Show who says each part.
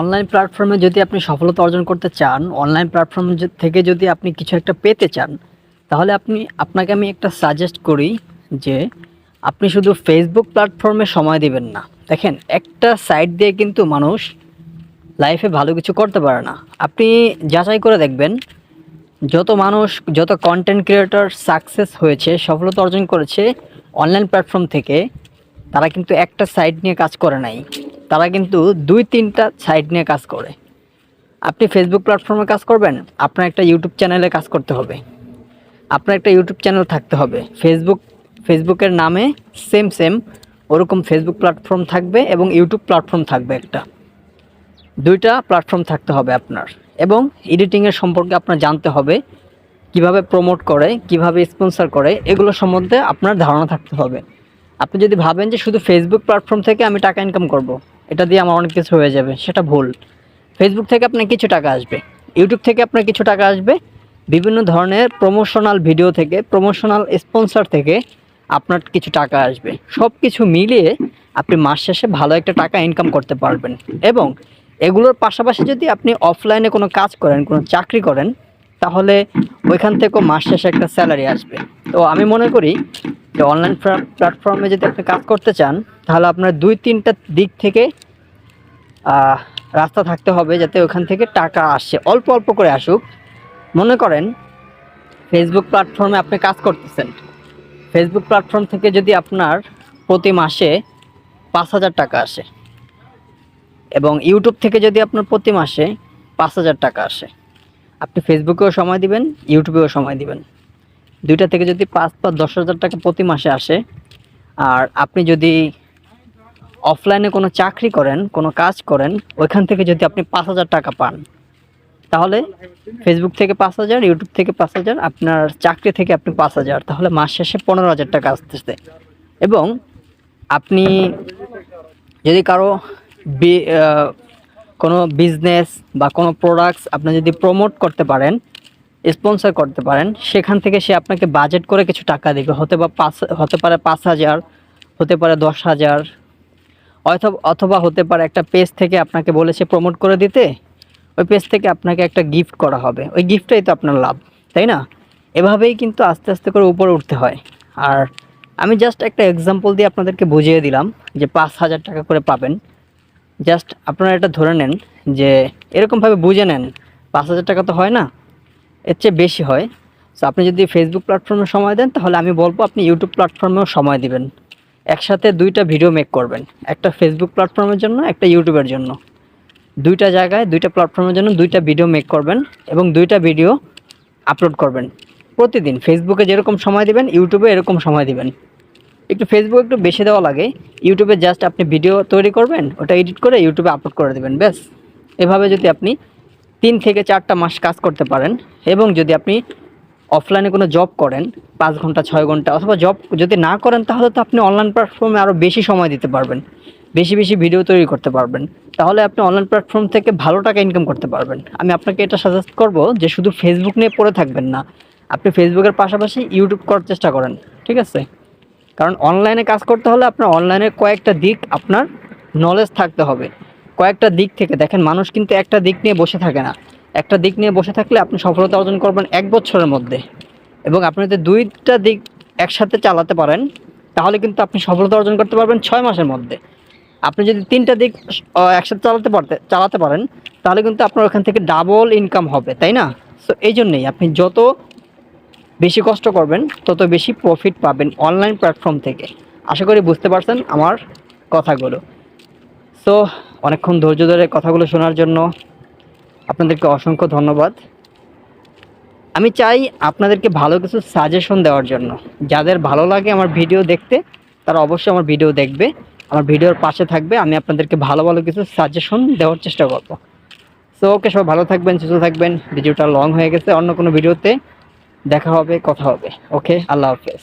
Speaker 1: Online প্ল্যাটফর্মে যদি আপনি সফলতা অর্জন করতে চান অনলাইন প্ল্যাটফর্ম থেকে যদি আপনি কিছু একটা পেতে চান, তাহলে আপনি, আপনাকে আমি একটা সাজেস্ট করি যে আপনি শুধু ফেসবুক প্ল্যাটফর্মে সময় দিবেন না। দেখেন, একটা সাইট দিয়ে কিন্তু মানুষ লাইফে ভালো কিছু করতে পারে না। আপনি যাচাই করে দেখবেন, যত মানুষ, যত কন্টেন্ট ক্রিয়েটর সাকসেস হয়েছে, সফলতা অর্জন করেছে অনলাইন প্ল্যাটফর্ম থেকে, তারা কিন্তু একটা সাইট নিয়ে কাজ করে নাই। তারা কিন্তু দুই, তিনটা সাইট নিয়ে কাজ করে। আপনি ফেসবুক প্ল্যাটফর্মে কাজ করবেন, আপনার একটা ইউটিউব চ্যানেলে কাজ করতে হবে। আপনার একটা ইউটিউব চ্যানেল থাকতে হবে। ফেসবুক ফেসবুকের নামে সেম সেম ওরকম ফেসবুক প্ল্যাটফর্ম থাকবে এবং ইউটিউব প্ল্যাটফর্ম থাকবে একটা। দুইটা প্ল্যাটফর্ম থাকতে হবে আপনার এবং এডিটিংয়ের সম্পর্কে আপনার জানতে হবে, কীভাবে প্রমোট করে, কীভাবে স্পন্সর করে, এগুলো সম্বন্ধে আপনার ধারণা থাকতে হবে। আপনি যদি ভাবেন যে শুধু ফেসবুক প্ল্যাটফর্ম থেকে আমি টাকা ইনকাম করব। এটা দিয়ে আমার অনেক কিছু হয়ে যাবে, সেটা ভুল। ফেসবুক থেকে আপনার কিছু টাকা আসবে ইউটিউব থেকে আপনার কিছু টাকা আসবে, বিভিন্ন ধরনের প্রমোশনাল ভিডিও থেকে প্রমোশনাল স্পন্সর থেকে আপনার কিছু টাকা আসবে। সব কিছু মিলিয়ে আপনি মাস শেষে ভালো একটা টাকা ইনকাম করতে পারবেন এবং এগুলোর পাশাপাশি যদি আপনি অফলাইনে কোনো কাজ করেন, কোনো চাকরি করেন, তাহলে ওইখান থেকেও মাস শেষে একটা স্যালারি আসবে। তো আমি মনে করি যে অনলাইন প্ল্যাটফর্মে যদি আপনি কাজ করতে চান, তাহলে আপনার দুই তিনটা দিক থেকে রাস্তা থাকতে হবে যাতে ওখান থেকে টাকা আসে। অল্প অল্প করে আসুক। মনে করেন ফেসবুক প্ল্যাটফর্মে আপনি কাজ করতেছেন। ফেসবুক প্ল্যাটফর্ম থেকে যদি আপনার প্রতি মাসে পাঁচ হাজার টাকা আসে এবং ইউটিউব থেকে যদি আপনার প্রতি মাসে পাঁচ হাজার টাকা আসে, আপনি ফেসবুকেও সময় দিবেন ইউটিউবেও সময় দিবেন। দুইটা থেকে যদি পাঁচ বা দশ হাজার টাকা প্রতি মাসে আসে, আর আপনি যদি অফলাইনে কোনো চাকরি করেন, কোনো কাজ করেন, ওইখান থেকে যদি আপনি পাঁচ হাজার টাকা পান, তাহলে ফেসবুক থেকে পাঁচ হাজার ইউটিউব থেকে পাঁচ হাজার, আপনার চাকরি থেকে আপনি পাঁচ হাজার, তাহলে মাস শেষে পনেরো হাজার টাকা আসতেছে। এবং আপনি যদি কারও কোনো বিজনেস বা কোনো প্রোডাক্টস আপনি যদি প্রমোট করতে পারেন স্পন্সর করতে পারেন, সেখান থেকে সে আপনাকে বাজেট করে কিছু টাকা দেবে। হতে বা পাঁচ, হতে পারে পাঁচ হাজার, হতে পারে দশ হাজার অথবা অথবা হতে পারে একটা পেজ থেকে আপনাকে বলেছে প্রমোট করে দিতে, ওই পেজ থেকে আপনাকে একটা গিফট করা হবে। ওই গিফটটাই তো আপনার লাভ, তাই না? এভাবেই কিন্তু আস্তে আস্তে করে উপরে উঠতে হয়। আর আমি জাস্ট একটা এক্সাম্পল দিয়ে আপনাদেরকে বুঝিয়ে দিলাম যে পাঁচ হাজার টাকা করে পাবেন। জাস্ট আপনারা এটা ধরে নেন যে এরকমভাবে বুঝে নেন, পাঁচ হাজার টাকা তো হয় না? এর চেয়ে বেশি হয়। সো আপনি যদি ফেসবুক প্ল্যাটফর্মে সময় দেন, তাহলে আমি বলব আপনি ইউটিউব প্ল্যাটফর্মেও সময় দিবেন। একসাথে দুইটা ভিডিও মেক করবেন। একটা ফেসবুক প্ল্যাটফর্মের জন্য, একটা ইউটিউবের জন্য। দুইটা জায়গায়, দুইটা প্ল্যাটফর্মের জন্য দুইটা ভিডিও মেক করবেন এবং দুইটা ভিডিও আপলোড করবেন। প্রতিদিন ফেসবুকে যেরকম সময় দিবেন ইউটিউবে এরকম সময় দিবেন। একটু ফেসবুক একটু বেশি দেওয়া লাগে ইউটিউবে জাস্ট আপনি ভিডিও তৈরি করবেন, ওটা এডিট করে ইউটিউবে আপলোড করে দেবেন, ব্যাস। এভাবে যদি আপনি তিন থেকে চারটা মাস কাজ করতে পারেন এবং যদি আপনি অফলাইনে কোনো জব করেন, পাঁচ ঘণ্টা, ছয় ঘণ্টা অথবা জব যদি না করেন, তাহলে তো আপনি অনলাইন প্ল্যাটফর্মে আরও বেশি সময় দিতে পারবেন। বেশি বেশি ভিডিও তৈরি করতে পারবেন। তাহলে আপনি অনলাইন প্ল্যাটফর্ম থেকে ভালো টাকা ইনকাম করতে পারবেন। আমি আপনাকে এটা সাজেস্ট করব যে শুধু ফেসবুক নিয়ে পড়ে থাকবেন না, আপনি ফেসবুকের পাশাপাশি ইউটিউব করার চেষ্টা করেন, ঠিক আছে? কারণ অনলাইনে কাজ করতে হলে আপনার অনলাইনের কয়েকটা দিক আপনার নলেজ থাকতে হবে। কয়েকটা দিক থেকে দেখেন, মানুষ কিন্তু একটা দিক নিয়ে বসে থাকে না। একটা দিক নিয়ে বসে থাকলে আপনি সফলতা অর্জন করবেন এক বছরের মধ্যে। এবং আপনি যদি দুইটা দিক একসাথে চালাতে পারেন, তাহলে কিন্তু আপনি সফলতা অর্জন করতে পারবেন ছয় মাসের মধ্যে। আপনি যদি তিনটা দিক একসাথে চালাতে পারতে, চালাতে পারেন, তাহলে কিন্তু আপনার ওখান থেকে ডাবল ইনকাম হবে, তাই না? সো এই জন্যেই আপনি যত বেশি কষ্ট করবেন, তত বেশি প্রফিট পাবেন অনলাইন প্ল্যাটফর্ম থেকে। আশা করি বুঝতে পারছেন আমার কথাগুলো। সো অনেকক্ষণ ধৈর্য ধরে কথাগুলো শোনার জন্য আপনাদেরকে অসংখ্য ধন্যবাদ। আমি চাই আপনাদেরকে ভালো কিছু সাজেশন দেওয়ার জন্য। যাদের ভালো লাগে আমার ভিডিও দেখতে, তারা অবশ্যই আমার ভিডিও দেখবে। আমার ভিডিওর পাশে থাকবে, আমি আপনাদেরকে ভালো ভালো কিছু সাজেশন দেওয়ার চেষ্টা করব। সো ওকে সবাই ভালো থাকবেন, সুস্থ থাকবেন। ভিডিওটা লং হয়ে গেছে, অন্য কোনো ভিডিওতে দেখা হবে, কথা হবে। ওকে আল্লাহ হাফেজ।